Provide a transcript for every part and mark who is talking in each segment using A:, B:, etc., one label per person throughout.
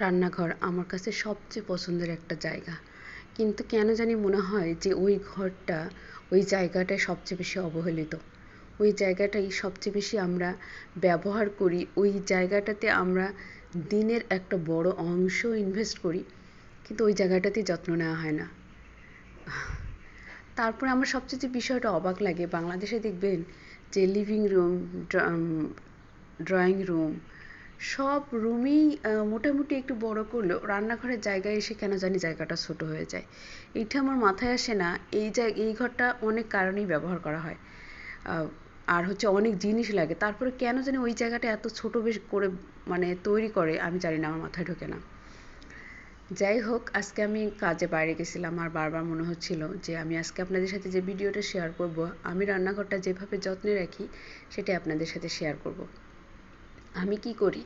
A: রান্নাঘর আমার কাছে সবচেয়ে পছন্দের একটা জায়গা। কিন্তু কেন জানি মনে হয় যে ওই ঘরটা, ওই জায়গাটায় সবচেয়ে বেশি অবহেলিত। ওই জায়গাটাই সবচেয়ে বেশি আমরা ব্যবহার করি। ওই জায়গাটাতে আমরা দিনের একটা বড় অংশ ইনভেস্ট করি, কিন্তু ওই জায়গাটাতেই যত্ন নেওয়া হয় না। তারপরে আমার সবচেয়ে যে বিষয়টা অবাক লাগে, বাংলাদেশে দেখবেন যে লিভিং রুম ড্রয়িং রুম সব রুমই মোটামুটি একটু বড় করলেও রান্নাঘরের জায়গায় এসে কেন জানি জায়গাটা ছোট হয়ে যায়। এইটা আমার মাথায় আসে না, এই এই ঘরটা অনেক কারণেই ব্যবহার করা হয়। আর হচ্ছে অনেক জিনিস লাগে, তারপরে কেন জানি ওই জায়গাটা এত ছোট বেশ করে মানে তৈরি করে, আমি জানি না, আমার মাথায় ঢোকে না। যাই হোক, আজকে আমি কাজে বাইরে গেছিলাম, আর বারবার মনে হচ্ছিল যে আমি আজকে আপনাদের সাথে যে ভিডিওটা শেয়ার করব, আমি রান্নাঘরটা যেভাবে যত্নে রাখি, সেটাই আপনাদের সাথে শেয়ার করব। আমি কি করি?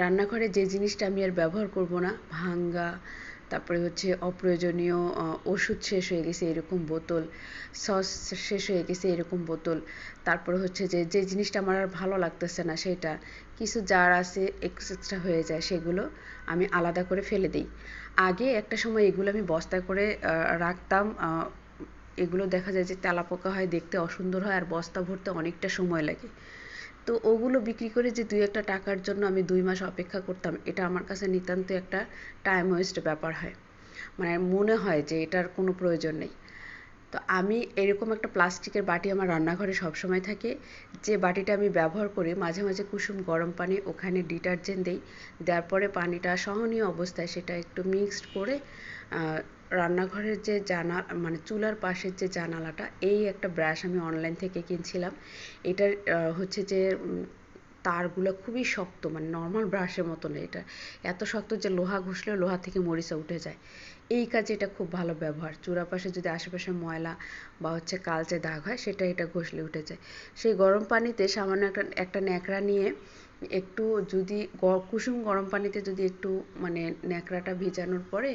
A: রান্নাঘরে যে জিনিসটা আমি আর ব্যবহার করব না, ভাঙ্গা, তারপরে হচ্ছে অপ্রয়োজনীয় ওষুধ শেষ হয়ে গেছে এরকম বোতল, সস শেষ হয়ে গেছে এরকম বোতল, তারপরে হচ্ছে যে যে জিনিসটা আমার আর ভালো লাগতেছে না সেটা, কিছু যার আছে এক্সট্রা হয়ে যায়, সেগুলো আমি আলাদা করে ফেলে দিই। আগে একটা সময় এগুলো আমি বস্তায় করে রাখতাম এগুলো দেখা যায় যে তেলাপোকা হয়, দেখতে অসুন্দর হয়, আর বস্তা ভরতে অনেকটা সময় লাগে। তো ওগুলো বিক্রি করে যে দুই একটা টাকার জন্য আমি দুই মাস অপেক্ষা করতাম, এটা আমার কাছে নিতান্ত একটা টাইম ওয়েস্ট ব্যাপার হয়। মানে মনে হয় যে এটার কোনো প্রয়োজন নেই। তো আমি এরকম একটা প্লাস্টিকের বাটি আমার রান্নাঘরে সবসময় থাকে, যে বাটিটা আমি ব্যবহার করি, মাঝে মাঝে কুসুম, গরম পানি, ওখানে ডিটারজেন্ট দিই, দেওয়ার পরে পানিটা সহনীয় অবস্থায় সেটা একটু মিক্সড করে রান্নাঘরের যে জানা মানে চুলার পাশের যে জানালাটা, এই একটা ব্রাশ আমি অনলাইন থেকে কিনছিলাম। এটার হচ্ছে যে তারগুলো খুবই শক্ত মানে নর্মাল ব্রাশের মতো না এটা। এত শক্ত যে লোহা ঘষলে লোহা থেকে মরিচা উঠে যায়। এই কাজে এটা খুব ভালো ব্যবহার। চূড়া পাশে যদি আশেপাশে ময়লা বা হচ্ছে কালচে দাগ হয়, সেটা এটা ঘষলে উঠে যায়। সেই গরম পানিতে সামান্য একটা একটা ন্যাকড়া নিয়ে একটু যদি কুসুম গরম পানিতে যদি একটু মানে ন্যাকড়াটা ভিজানোর পরে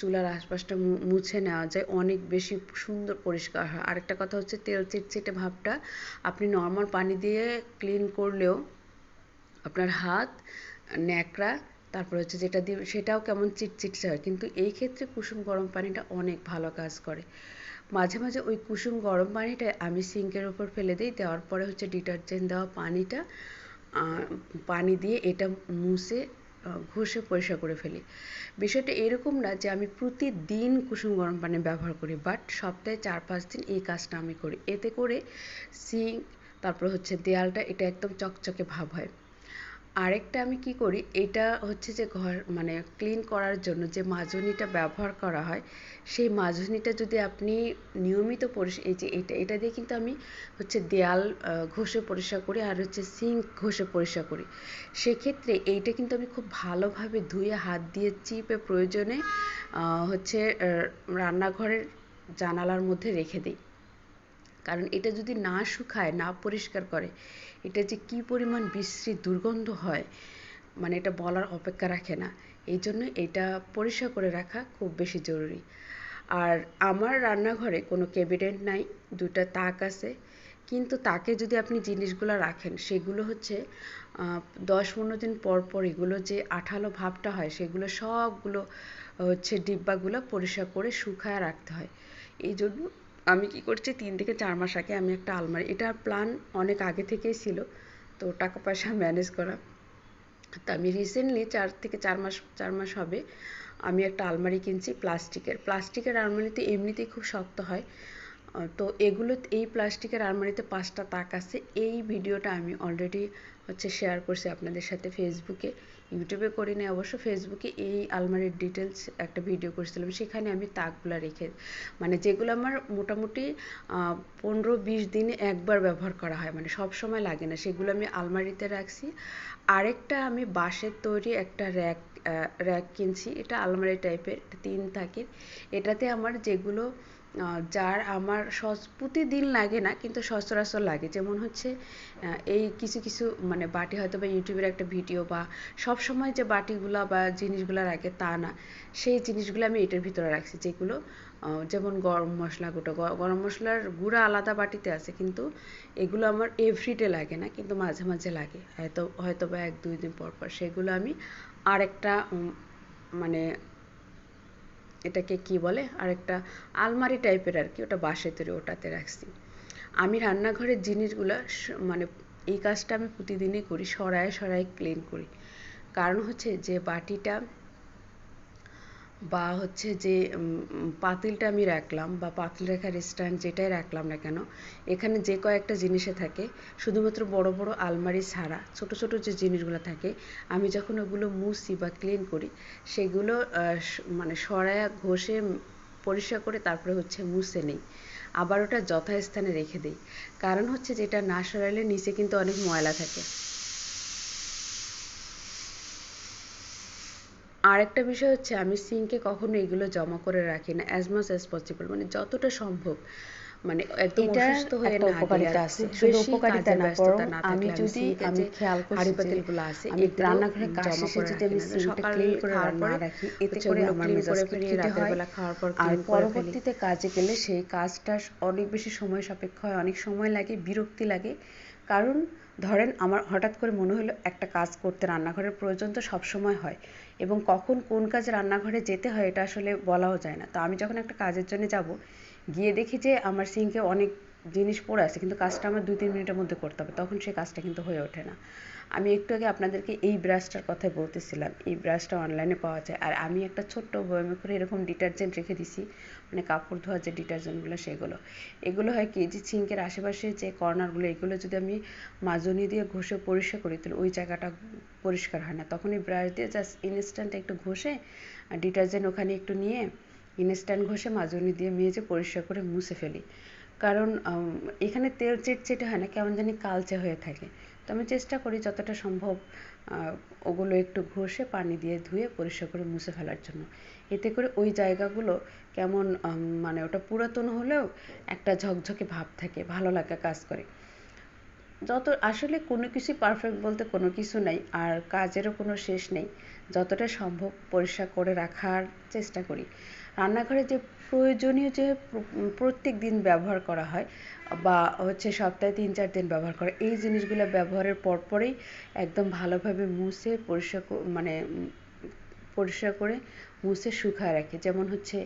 A: চুলার আশপাশটা মুছে নেওয়া যায়, অনেক বেশি সুন্দর পরিষ্কার হয়। আরেকটা কথা হচ্ছে তেল চিটচিটে ভাবটা, আপনি নর্মাল পানি দিয়ে ক্লিন করলেও আপনার হাত, ন্যাকড়া, তারপর হচ্ছে যেটা দিয়ে, সেটাও কেমন চিটচিটে হয়। কিন্তু এই ক্ষেত্রে কুসুম গরম পানিটা অনেক ভালো কাজ করে। মাঝে মাঝে ওই কুসুম গরম পানিটা আমি সিঙ্কের ওপর ফেলে দিই, দেওয়ার পরে হচ্ছে ডিটারজেন্ট দেওয়া পানিটা পানি দিয়ে এটা মুছে ঘষে পরিষ্কার করে ফেলি। বিষয়টা এরকম না যে আমি প্রতিদিন কুসুম গরম পানি ব্যবহার করি বাট সপ্তাহে চার পাঁচ দিন এই কাজটা আমি করি। এতে করে সিঙ্ক তারপর হচ্ছে দেয়ালটা, এটা একদম চকচকে ভাব হয়। আরেকটা আমি কি করি, এটা হচ্ছে যে ঘর মানে ক্লিন করার জন্য যে মাজনিটা ব্যবহার করা হয়, সেই মাজনিটা যদি আপনি নিয়মিত পরিষ্কার এই যে এটা এটা দিয়ে কিন্তু আমি হচ্ছে দেয়াল ঘষে পরিষ্কার করি আর হচ্ছে সিঙ্ক ঘষে পরিষ্কার করি। সেক্ষেত্রে এইটা কিন্তু আমি খুব ভালোভাবে ধুয়ে হাত দিয়ে চিপে প্রয়োজনে হচ্ছে রান্নাঘরের জানালার মধ্যে রেখে দিই। কারণ এটা যদি না শুকায়, না পরিষ্কার করে, এটা যে কি পরিমাণ বিশ্রী দুর্গন্ধ হয় মানে এটা বলার অপেক্ষা রাখে না। এই জন্য এটা পরিষ্কার করে রাখা খুব বেশি জরুরি। আর আমার রান্নাঘরে কোনো ক্যাবিনেট নাই দুটা তাক আছে। কিন্তু তাকে যদি আপনি জিনিসগুলো রাখেন, সেগুলো হচ্ছে দশ পনেরো দিন পর পর এগুলো যে আঠালো ভাবটা হয়, সেগুলো সবগুলো হচ্ছে ডিব্বাগুলো পরিষ্কার করে শুকায় রাখতে হয়। এই জন্য আমি কি করছি, তিন থেকে চার মাস আগে আমি একটা আলমারি, এটার প্ল্যান অনেক আগে থেকেই ছিল, তো টাকা পয়সা ম্যানেজ করা। তো আমি রিসেন্টলি চার থেকে চার মাস চার মাস হবে, আমি একটা আলমারি কিনছি প্লাস্টিকের। প্লাস্টিকের আলমারিতে এমনিতেই খুব শক্ত হয় তো এগুলো, এই প্লাস্টিকের আলমারিতে পাঁচটা তাক আছে, এই ভিডিওটা আমি অলরেডি হচ্ছে শেয়ার করছি আপনাদের সাথে ফেসবুকে ইউটিউবে করিনি, অবশ্য ফেসবুকে এই আলমারির ডিটেলস একটা ভিডিও করেছিলাম। সেখানে আমি তাকগুলো রেখে মানে যেগুলো আমার মোটামুটি পনেরো বিশ দিনে একবার ব্যবহার করা হয় মানে সব সময় লাগে না। সেগুলো আমি আলমারিতে রাখছি। আরেকটা আমি বাঁশের তৈরি একটা র্যাক র্যাক কিনছি। এটা আলমারি টাইপের তিন থাকে এটাতে আমার যেগুলো যার আমার সচ, প্রতিদিন লাগে না, কিন্তু সচরাচর লাগে। যেমন হচ্ছে এই কিছু কিছু মানে বাটি হয়তো বা ইউটিউবের একটা ভিডিও বা সব সময় যে বাটিগুলো বা জিনিসগুলো রাখে তা না, সেই জিনিসগুলো আমি এটার ভিতরে রাখছি যেগুলো যেমন গরম মশলা গুঁটো গরম মশলার গুঁড়া আলাদা বাটিতে আছে, কিন্তু এগুলো আমার এভরিডে লাগে না, কিন্তু মাঝে মাঝে লাগে। হয়তো হয়তো বা এক দুই দিন পর পর সেগুলো আমি আরেকটা মানে এটাকে কি বলে? আর একটা আলমারি টাইপের আর কি ওটা বাঁশের তৈরি, ওটাতে রাখছি। আমি রান্নাঘরের জিনিসগুলো মানে এই কাজটা আমি প্রতিদিনই করি, সরায় সরায় ক্লিন করি। কারণ হচ্ছে যে বাটিটা বা হচ্ছে যে পাতিলটা আমি রাখলাম বা পাতিল রাখার স্ট্যান্ড যেটাই রাখলাম না কেন, এখানে যে কয়েকটা জিনিসে থাকে, শুধুমাত্র বড় বড় আলমারি ছাড়া ছোট ছোট যে জিনিসগুলো থাকে, আমি যখন ওগুলো মুছি বা ক্লিন করি, সেগুলো মানে সরায়া ঘষে পরিষ্কার করে তারপরে হচ্ছে মুছে নেই। আবার ওটা যথাস্থানে রেখে দিই। কারণ হচ্ছে যেটা না সরাইলে নিচে কিন্তু অনেক ময়লা থাকে। আরেকটা বিষয় হচ্ছে আমি সিঙ্কে কখনো এগুলো জমা করে রাখি না অ্যাজ মাচ অ্যাজ পসিবল মানে যতটা সম্ভব। মানে একদম অসুস্থ হয়ে না উপকারিতা আছে। শুধু উপকারিতা না বরং আমি যদি আমি খেয়াল করি পাতিলগুলো আছে আমি রান্নাঘরে কাজ শেষে যদি আমি সিঙ্কটা ক্লিন করে না রাখি এতে করে আমার মেজাজ খিটখিটে হয় আর পরবর্তীতে কাজে গেলে সেই কাজটা অনেক বেশি সময় সাপেক্ষ হয় অনেক সময় লাগে বিরক্তি লাগে। কারণ ধরেন আমার হঠাৎ করে মনে হলো একটা কাজ করতে রান্নাঘরের প্রয়োজন তো সবসময় হয়। এবং কখন কোন কাজে রান্নাঘরে যেতে হয়, এটা আসলে বলাও যায় না। তো আমি যখন একটা কাজের জন্য যাব, গিয়ে দেখি যে আমার সিঙ্কে অনেক জিনিস পড়ে আছে, কিন্তু কাজটা আমার দুই তিন মিনিটের মধ্যে করতে হবে, তখন সেই কাজটা কিন্তু হয়ে ওঠে না। আমি একটু আগে আপনাদেরকে এই ব্রাশটার কথা বলতেছিলাম, এই ব্রাশটা অনলাইনে পাওয়া যায়। আর আমি একটা ছোট্ট বয়মে করে এরকম ডিটারজেন্ট রেখে দিছি মানে কাপড় ধোয়ার যে ডিটারজেন্টগুলো সেগুলো। এগুলো হয় কি যে সিঙ্কের আশেপাশে যে কর্নারগুলো এগুলো যদি আমি মাজনি দিয়ে ঘষে পরিষ্কার করি, তাহলে ওই জায়গাটা পরিষ্কার হয় না। তখন এই ব্রাশ দিয়ে জাস্ট ইনস্ট্যান্ট একটু ঘষে ডিটারজেন্ট ওখানে একটু নিয়ে ইনস্ট্যান্ট ঘষে মাজনি দিয়ে মেজে পরিষ্কার করে মুছে ফেলি। কারণ এখানে তেল চেটচেটে হয় না, কেমন জানি কালচে হয়ে থাকে। তো আমি চেষ্টা করি যতটা সম্ভব ওগুলো একটু ঘষে পানি দিয়ে ধুয়ে পরিষ্কার করে মুছে ফেলার জন্য। এতে করে ওই জায়গাগুলো কেমন মানে ওটা পুরাতন হলেও একটা ঝকঝকে ভাব থাকে, ভালো লাগা কাজ করে। যত, আসলে কোনো কিছুই পারফেক্ট বলতে কোনো কিছু নেই, আর কাজেরও কোনো শেষ নেই। যতটা সম্ভব পরিষ্কার করে রাখার চেষ্টা করি। রান্নাঘরে যে প্রয়োজনীয় যে প্রত্যেক দিন ব্যবহার করা হয় বা হচ্ছে সপ্তাহে তিন চার দিন ব্যবহার করা, এই জিনিসগুলো ব্যবহারের পরপরেই একদম ভালোভাবে মুছে পরিষ্কার মানে পরিষ্কার করে মুছে শুকায় রাখে। যেমন হচ্ছে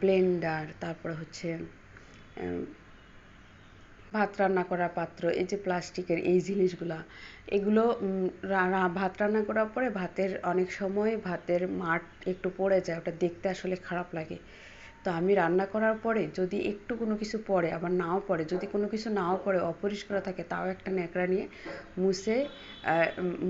A: ব্লেন্ডার, তারপরে হচ্ছে ভাত রান্না করার পাত্র, এই যে প্লাস্টিকের এই জিনিসগুলা, এগুলো ভাত রান্না করার পরে ভাতের অনেক সময় ভাতের মাঠ একটু পড়ে যায়, ওটা দেখতে আসলে খারাপ লাগে। তো আমি রান্না করার পরে যদি একটু কোনো কিছু পড়ে, আবার নাও পড়ে, যদি কোনো কিছু নাও পড়ে, অপরিষ্কার থাকে, তাও একটা ন্যাকড়া নিয়ে মুছে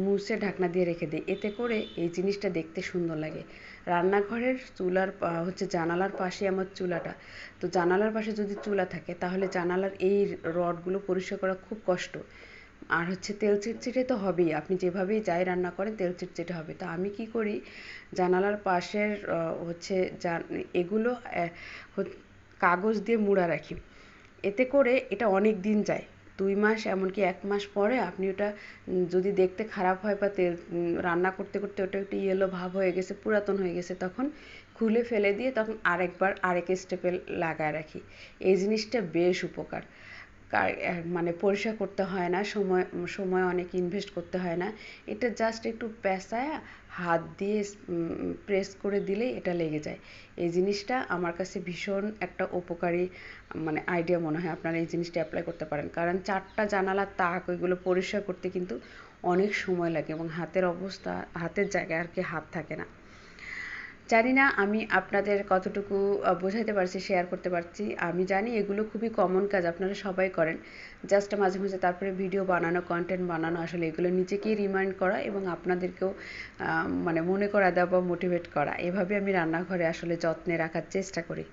A: মুছে ঢাকনা দিয়ে রেখে দিই। এতে করে এই জিনিসটা দেখতে সুন্দর লাগে। রান্নাঘরের চুলার হচ্ছে জানালার পাশে আমার চুলাটা। তো জানালার পাশে যদি চুলা থাকে, তাহলে জানালার এই রডগুলো পরিষ্কার করা খুব কষ্ট। আর হচ্ছে তেল চিটচিটে তো হবেই। আপনি যেভাবেই যাই রান্না করেন, তেল চিটচিটে হবে। তো আমি কি করি? জানালার পাশের হচ্ছে এগুলো কাগজ দিয়ে মুড়া রাখি। এতে করে এটা অনেক দিন যায়। দুই মাস এমনকি এক মাস পরে আপনি ওটা যদি দেখতে খারাপ হয় বা তেল রান্না করতে করতে ওটা একটু ইয়েলো ভাব হয়ে গেছে, পুরাতন হয়ে গেছে, তখন খুলে ফেলে দিয়ে তখন আরেকবার, আরেক স্টেপে লাগায় রাখি। এই জিনিসটা বেশ উপকার। মানে পরিষ্কার করতে হয় না, সময় সময় অনেক ইনভেস্ট করতে হয় না। এটা জাস্ট একটু পেঁচায় হাত দিয়ে প্রেস করে দিলেই এটা লেগে যায়। এই জিনিসটা আমার কাছে ভীষণ একটা উপকারী মানে আইডিয়া মনে হয় আপনারা এই জিনিসটা অ্যাপ্লাই করতে পারেন। কারণ চারটা জানালার তাক, ওইগুলো পরিষ্কার করতে কিন্তু অনেক সময় লাগে এবং হাতের অবস্থা, হাতের জায়গায় আর কি হাত থাকে না। জানি না আমি আপনাদের কতটুকু বোঝাতে পারছি শেয়ার করতে পারছি। আমি জানি এগুলো খুবই কমন কাজ, আপনারা সবাই করেন। জাস্ট মাঝে মাঝে তারপরে ভিডিও বানানো কন্টেন্ট বানানো, আসলে এগুলো নিজেকেই রিমাইন্ড করা এবং আপনাদেরকেও মানে মনে করা দেওয়া বা মোটিভেট করা। এভাবে আমি রান্নাঘরে আসলে যত্নে রাখার চেষ্টা করি।